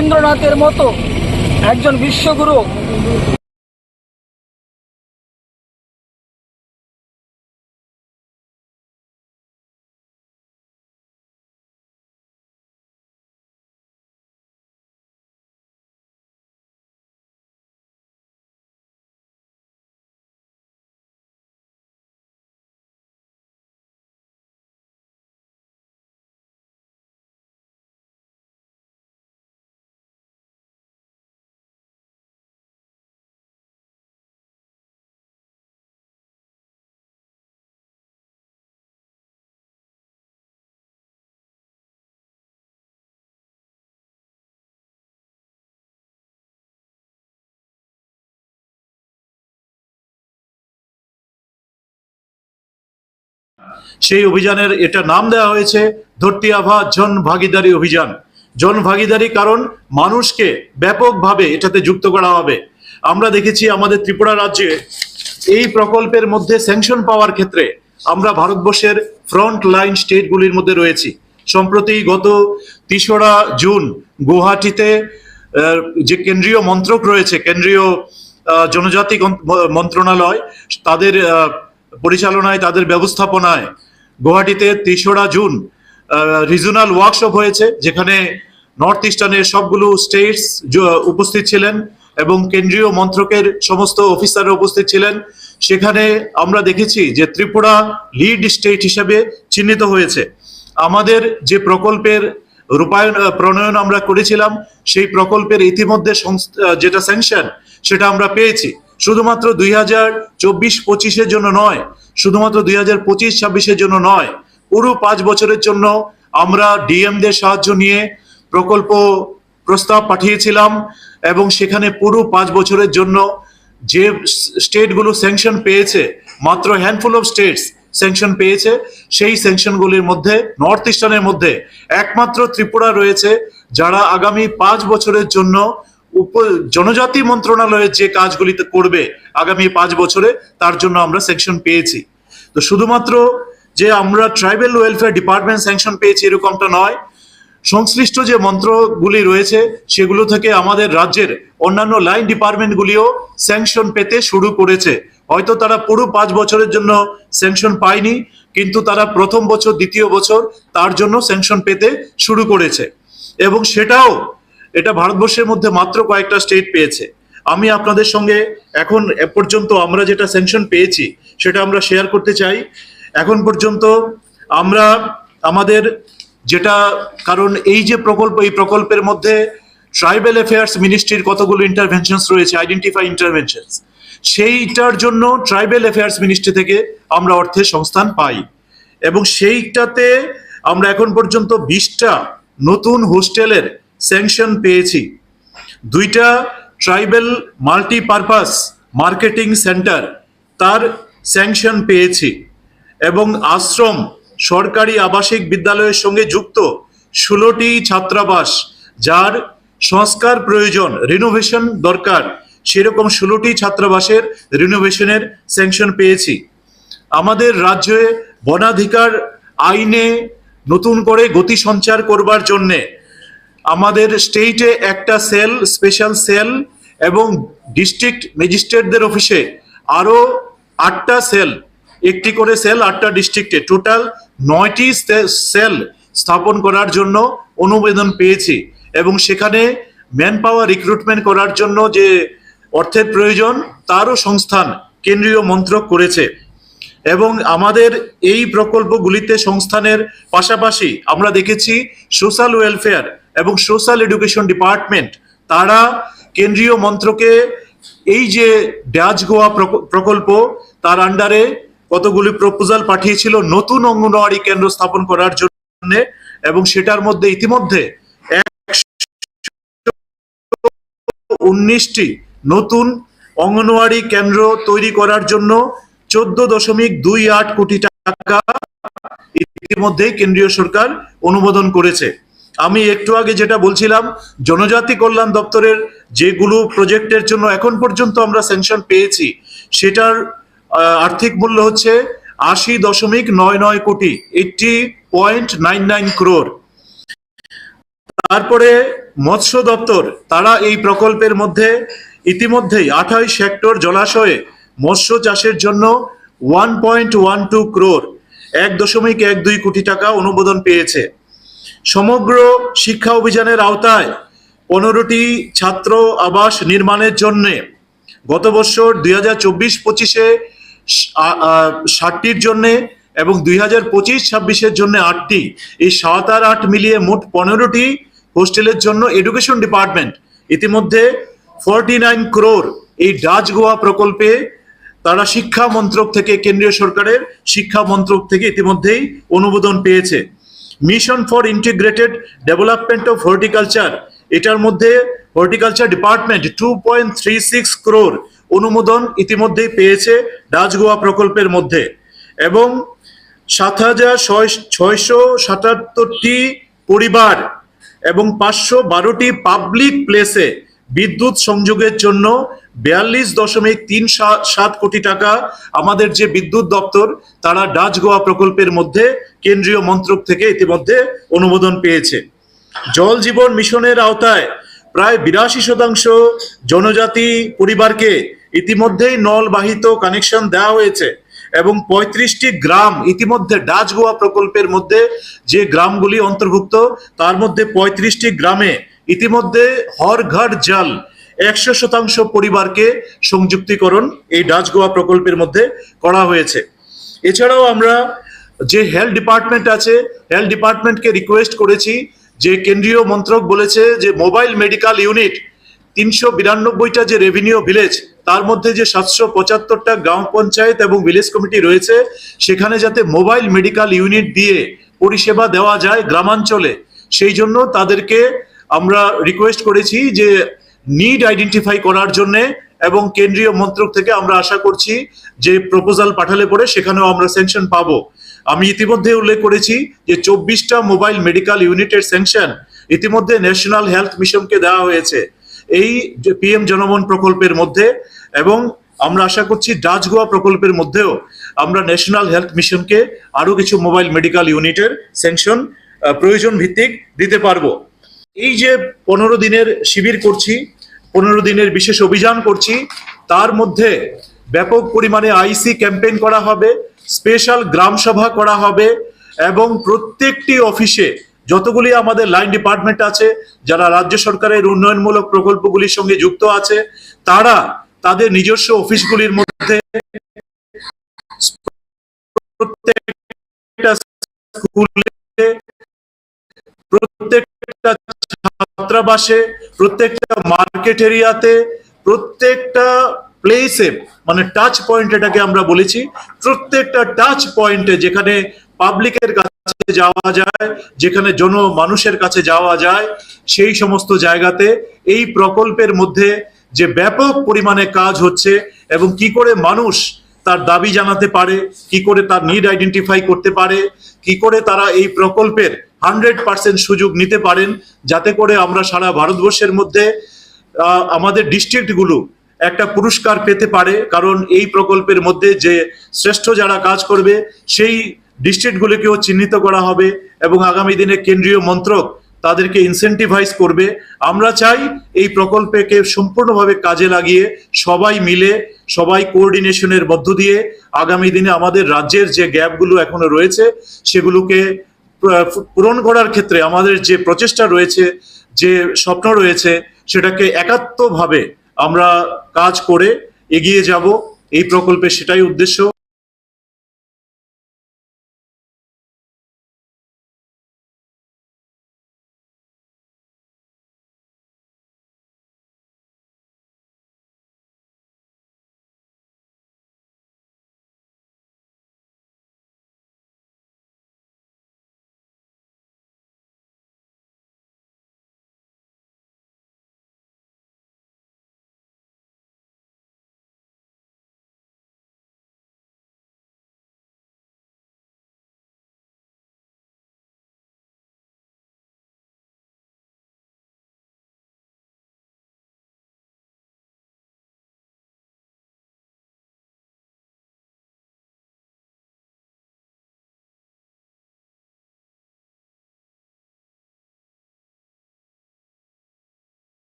রবীন্দ্রনাথের মতো একজন বিশ্বগুরু। সেই অভিযানের এটা নাম দেওয়া হয়েছে ধরতি আভা জন ভাগিদারি অভিযান। জন ভাগিদারি কারণ মানুষকে ব্যাপকভাবে এটাতে যুক্ত করা হবে। আমরা দেখেছি আমাদের ত্রিপুরা রাজ্যে এই প্রকল্পের মধ্যে স্যাংশন পাওয়ার ক্ষেত্রে আমরা ভারতবর্ষের ফ্রন্ট লাইন স্টেটগুলির মধ্যে রয়েছি। সম্প্রতি গত তেসরা জুন গুয়াহাটিতে যে কেন্দ্রীয় মন্ত্রক রয়েছে, কেন্দ্রীয় জনজাতি মন্ত্রণালয়, তাদের পরিচালনায়, তাদের ব্যবস্থাপনায়। গুয়াহাটিতে তেসরা জুন রিজনাল ওয়ার্কশপ হয়েছে, যেখানে নর্থ ইস্টার্নের সবগুলো স্টেটস উপস্থিত ছিলেন এবং কেন্দ্রীয় মন্ত্রকের সমস্ত অফিসাররা উপস্থিত ছিলেন। সেখানে আমরা দেখেছি যে ত্রিপুরা লিড স্টেট হিসেবে চিহ্নিত হয়েছে। আমাদের যে প্রকল্পের রূপায়ণ প্রণয়ন আমরা করেছিলাম, সেই প্রকল্পের ইতিমধ্যে যেটা স্যাংশন সেটা আমরা পেয়েছি। শুধুমাত্র দুই হাজার চব্বিশ পঁচিশের জন্য নয়, শুধুমাত্র দুই হাজার পঁচিশ ছাব্বিশের জন্য নয়, পুরো পাঁচ বছরের জন্য আমরা ডিএমদের সাহায্য নিয়ে প্রকল্প প্রস্তাব পাঠিয়েছিলাম এবং সেখানে পুরো পাঁচ বছরের জন্য যে স্টেটগুলো স্যাংশন পেয়েছে, মাত্র হ্যান্ডফুল অফ স্টেটস স্যাংশন পেয়েছে, সেই স্যাংশনগুলির মধ্যে নর্থ ইস্টার্নের মধ্যে একমাত্র ত্রিপুরা রয়েছে, যারা আগামী পাঁচ বছরের জন্য উপ জনজাতি মন্ত্রণালয়ের যে কাজগুলিতে করবে আগামী পাঁচ বছরে, তার জন্য আমরা সেকশন পেয়েছি। তো শুধুমাত্র যে আমরা ট্রাইবেল ওয়েলফেয়ার ডিপার্টমেন্ট স্যাংশন পেয়েছি এরকমটা নয়, সংশ্লিষ্ট যে মন্ত্রগুলি রয়েছে, সেগুলো থেকে আমাদের রাজ্যের অন্যান্য লাইন ডিপার্টমেন্টগুলিও স্যাংশন পেতে শুরু করেছে। হয়তো তারা পুরো পাঁচ বছরের জন্য স্যাংশন পায়নি, কিন্তু তারা প্রথম বছর, দ্বিতীয় বছর তার জন্য স্যাংশন পেতে শুরু করেছে। এবং সেটাও এটা ভারতবর্ষের মধ্যে মাত্র কয়েকটা স্টেট পেয়েছে। আমি আপনাদের সঙ্গে এখন পর্যন্ত আমরা যেটা স্যাংশন পেয়েছি, সেটা আমরা শেয়ার করতে চাই। এখন পর্যন্ত আমরা আমাদের যেটা, কারণ এই যে প্রকল্প, এই প্রকল্পের মধ্যে ট্রাইবেল অ্যাফেয়ার্স মিনিস্ট্রির কতগুলো ইন্টারভেনশনস রয়েছে আইডেন্টিফাই ইন্টারভেনশনস সেইটার জন্য ট্রাইবেল অ্যাফেয়ার্স মিনিস্ট্রি থেকে আমরা অর্থের সংস্থান পাই। এবং সেইটাতে আমরা এখন পর্যন্ত বিশটা নতুন হোস্টেলের স্যাংশন পেয়েছি। দুইটা ট্রাইবেল মাল্টিপারপাস মার্কেটিং সেন্টার তার স্যাংশন পেয়েছি এবং আশ্রম সরকারি আবাসিক বিদ্যালয়ের সঙ্গে যুক্ত ষোলোটি ছাত্রাবাস যার সংস্কার প্রয়োজন রিনোভেশন দরকার, সেরকম ষোলোটি ছাত্রাবাসের রিনোভেশনের স্যাংশন পেয়েছি। আমাদের রাজ্যে বনাধিকার আইনে নতুন করে গতি সঞ্চার করবার জন্যে আমাদের স্টেটে একটা সেল স্পেশাল সেল এবং ডিস্ট্রিক্ট ম্যাজিস্ট্রেটদের অফিসে আরও আটটা সেল একটি করে সেল আটটা ডিস্ট্রিক্টে টোটাল নয়টি সেল স্থাপন করার জন্য অনুমোদন পেয়েছি এবং সেখানে ম্যান পাওয়ার রিক্রুটমেন্ট করার জন্য যে অর্থের প্রয়োজন, তারও সংস্থান কেন্দ্রীয় মন্ত্রক করেছে। এবং আমাদের এই প্রকল্পগুলিতে সংস্থানের পাশাপাশি আমরা দেখেছি সোশ্যাল ওয়েলফেয়ার এবং সোশ্যাল এডুকেশন ডিপার্টমেন্ট, তারা কেন্দ্রীয় মন্ত্রকে এই যে ডাচ গোয়া প্রক- প্রকল্প, তার আন্ডারে কতগুলি প্রপোজাল পাঠিয়েছিল নতুন অঙ্গনওয়াড়ি কেন্দ্র স্থাপন করার জন্য এবং সেটার মধ্যে ইতিমধ্যে উনিশটি নতুন অঙ্গনওয়াড়ি কেন্দ্র তৈরি করার জন্য চোদ্দ দশমিক দুই আট কোটি টাকা ইতিমধ্যে কেন্দ্রীয় সরকার অনুমোদন করেছে। আমি একটু আগে যেটা বলছিলাম, জনজাতি কল্যাণ দপ্তরের যেগুলো প্রজেক্টের জন্য এখন পর্যন্ত আমরা স্যাংশন পেয়েছি, সেটার আর্থিক মূল্য হচ্ছে আশি দশমিক নয় নয় কোটি eighty point nine nine crore তারপরে মৎস্য দপ্তর, তারা এই প্রকল্পের মধ্যে ইতিমধ্যেই আঠাইশ হেক্টর জলাশয়ে মৎস্য চাষের জন্য one point one two crore এক দশমিক এক দুই কোটি টাকা অনুমোদন পেয়েছে। সমগ্র শিক্ষা অভিযানের আওতায় পনেরোটি ছাত্র আবাস নির্মাণের জন্যে গত বছর দুই হাজার চব্বিশ পঁচিশে ষাটটির জন্যে এবং দুই হাজার পঁচিশ ছাব্বিশের জন্য আটটি। এই সাত আর আট মিলিয়ে মোট পনেরোটি হোস্টেলের জন্য এডুকেশন ডিপার্টমেন্ট। ইতিমধ্যে ফর্টি নাইন ক্রোর এই ডাচ গোয়া প্রকল্পে তারা শিক্ষা মন্ত্রক থেকে, কেন্দ্রীয় সরকারের শিক্ষা মন্ত্রক থেকে ইতিমধ্যেই অনুমোদন পেয়েছে। Mission for integrated development of horticulture এটার মধ্যে horticulture department two point three six crore অনুমোদন ইতিমধ্যেই পেয়েছে ডাচ গোয়া প্রকল্পের মধ্যে এবং সাত হাজার ছয়শো সাতাত্তরটি পরিবার এবং পাঁচশো বারোটি পাবলিক প্লেসে বিদ্যুৎ সংযোগের জন্য বিয়াল্লিশ দশমিক তিন সাত কোটি টাকা আমাদের যে বিদ্যুৎ দপ্তর, তারা ডাচ গোয়া প্রকল্পের মধ্যে কেন্দ্রীয় মন্ত্রক থেকে ইতিমধ্যে অনুমোদন পেয়েছে। জল জীবন মিশনের আওতায় প্রায় বিরাশি শতাংশ জনজাতি পরিবারকে ইতিমধ্যেই নলবাহিত কানেকশন দেওয়া হয়েছে এবং পঁয়ত্রিশটি গ্রাম ইতিমধ্যে ডাচ গোয়া প্রকল্পের মধ্যে যে গ্রামগুলি অন্তর্ভুক্ত, তার মধ্যে পঁয়ত্রিশটি গ্রামে ইতিমধ্যে হর ঘর জল একশো শতাংশ পরিবারকে সংযুক্তিকরণ এই ডাচ গোয়া প্রকল্পের মধ্যে করা হয়েছে। এছাড়াও আমরা যে হেলথ ডিপার্টমেন্ট আছে, হেলথ ডিপার্টমেন্টকে রিকোয়েস্ট করেছি যে কেন্দ্রীয় মন্ত্রক বলেছে যে মোবাইল মেডিকেল ইউনিট তিনশো বিরানব্বইটা যে রেভিনিউ ভিলেজ, তার মধ্যে যে সাতশো পঁচাত্তরটা গ্রাম পঞ্চায়েত এবং ভিলেজ কমিটি রয়েছে, সেখানে যাতে মোবাইল মেডিকেল ইউনিট দিয়ে পরিষেবা দেওয়া যায় গ্রামাঞ্চলে, সেই জন্য তাদেরকে আমরা রিকোয়েস্ট করেছি যে নিড আইডেন্টিফাই করার জন্য এবং কেন্দ্রীয় মন্ত্রক থেকে আমরা আশা করছি যে প্রপোজাল পাঠালে পরে সেখানেও আমরা স্যাংশন পাবো। আমি ইতিমধ্যে উল্লেখ করেছি যে চব্বিশটা মোবাইল মেডিকেল ইউনিটের স্যাংশন ইতিমধ্যে ন্যাশনাল হেলথ মিশনকে দেওয়া হয়েছে। এই পিএম জনমন প্রকল্পের মধ্যে এবং আমরা আশা করছি ডাচ গোয়া প্রকল্পের মধ্যেও আমরা ন্যাশনাল হেলথ মিশনকে আরও কিছু মোবাইল মেডিকেল ইউনিটের স্যাংশন প্রয়োজন ভিত্তিক দিতে পারব। এই যে পনেরো দিনের শিবির করছি, পনেরো দিনের বিশেষ অভিযান করছি, তার মধ্যে ব্যাপক পরিমাণে আইসি ক্যাম্পেইন করা হবে, স্পেশাল গ্রাম সভা করা হবে এবং প্রত্যেকটি অফিসে যতগুলি আমাদের লাইন ডিপার্টমেন্ট আছে, যারা রাজ্য সরকারের উন্নয়নমূলক প্রকল্পগুলির সঙ্গে যুক্ত আছে, তারা তাদের নিজস্ব অফিসগুলির মধ্যে প্রত্যেকটা স্কুলে প্রত্যেকটা ছাত্রাবাসে প্রত্যেকটা মার্কেট এরিয়াতে প্রত্যেকটা প্লেসে মানে টাচ পয়েন্ট এটাকে আমরা বলেছি, প্রত্যেকটা টাচ পয়েন্টে যেখানে পাবলিকের কাছে যাওয়া যায়, যেখানে জন মানুষের কাছে যাওয়া যায়, সেই সমস্ত জায়গাতে এই প্রকল্পের মধ্যে যে ব্যাপক পরিমাণে কাজ হচ্ছে এবং কি করে মানুষ তার দাবি জানাতে পারে, কি করে তার নিড আইডেন্টিফাই করতে পারে, কি করে তারা এই প্রকল্পের হান্ড্রেড পার্সেন্ট সুযোগ নিতে পারেন। যাতে করে আমরা সারা ভারতবর্ষের মধ্যে আমাদের ডিস্ট্রিক্টগুলো একটা পুরস্কার পেতে পারে। কারণ এই প্রকল্পের মধ্যে যে শ্রেষ্ঠ যারা কাজ করবে, সেই ডিস্ট্রিক্টগুলিকেও চিহ্নিত করা হবে এবং আগামী দিনে কেন্দ্রীয় মন্ত্রক তাদেরকে ইনসেন্টিভাইজ করবে। আমরা চাই এই প্রকল্পকে সম্পূর্ণভাবে কাজে লাগিয়ে সবাই মিলে, সবাই কোঅর্ডিনেশনের মধ্য দিয়ে আগামী দিনে আমাদের রাজ্যের যে গ্যাপগুলো এখনও রয়েছে, সেগুলোকে পূরণ করার ক্ষেত্রে আমাদের যে প্রচেষ্টা রয়েছে, যে স্বপ্ন রয়েছে, সেটাকে একাত্মভাবে আমরা কাজ করে এগিয়ে যাব। এই প্রকল্পে সেটাই উদ্দেশ্য।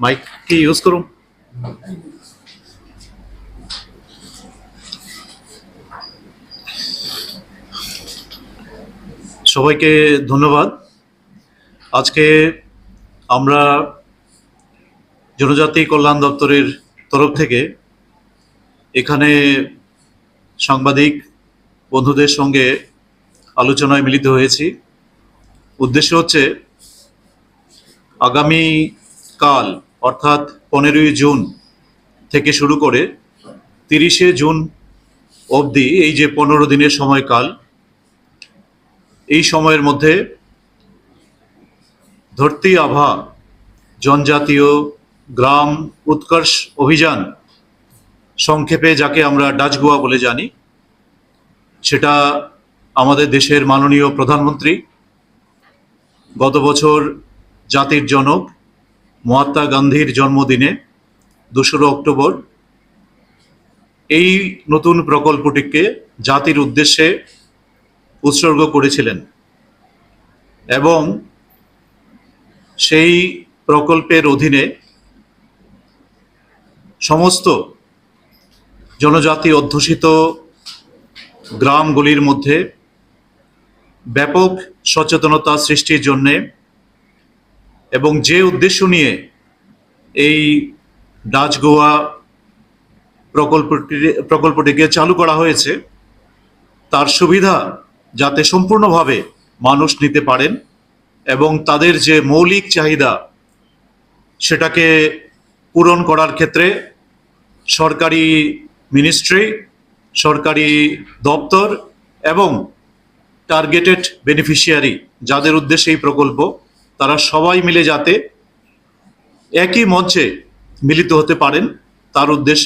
মাইক কি ইউজ করুন সবাইকে ধন্যবাদ। আজকে আমরা জনজাতি কল্যাণ দপ্তরের তরফ থেকে এখানে সাংবাদিক বন্ধুদের সঙ্গে আলোচনায় মিলিত হয়েছি। উদ্দেশ্য হচ্ছে আগামী কাল, অর্থাৎ পনেরোই জুন থেকে শুরু করে তিরিশে জুন অবধি এই যে পনেরো দিনের সময়কাল, এই সময়ের মধ্যে ধরতি আভা, জনজাতীয় গ্রাম উৎকর্ষ অভিযান সংক্ষেপে যাকে আমরা ডাচগুয়া বলে জানি, সেটা আমাদের দেশের মাননীয় প্রধানমন্ত্রী, গত বছর জাতির জনক মহাত্মা গান্ধীর জন্মদিনে দোসরা অক্টোবর, এই নতুন প্রকল্পটিকে জাতির উদ্দেশ্যে উৎসর্গ করেছিলেন এবং সেই প্রকল্পের অধীনে সমস্ত জনজাতি অধ্যুষিত গ্রামগুলির মধ্যে ব্যাপক সচেতনতা সৃষ্টির জন্যে এবং যে উদ্দেশ্য নিয়ে এই ডাচ গোয়া প্রকল্পটি, প্রকল্পটিকে চালু করা হয়েছে, তার সুবিধা যাতে সম্পূর্ণভাবে মানুষ নিতে পারেন এবং তাদের যে মৌলিক চাহিদা সেটাকে পূরণ করার ক্ষেত্রে সরকারি মিনিস্ট্রি, সরকারি দপ্তর এবং টার্গেটেড বেনিফিশিয়ারি যাদের উদ্দেশ্যে এই প্রকল্প তারা সবাই মিলে যাতে একই মঞ্চে মিলিত হতে পারেন। তার উদ্দেশ্যে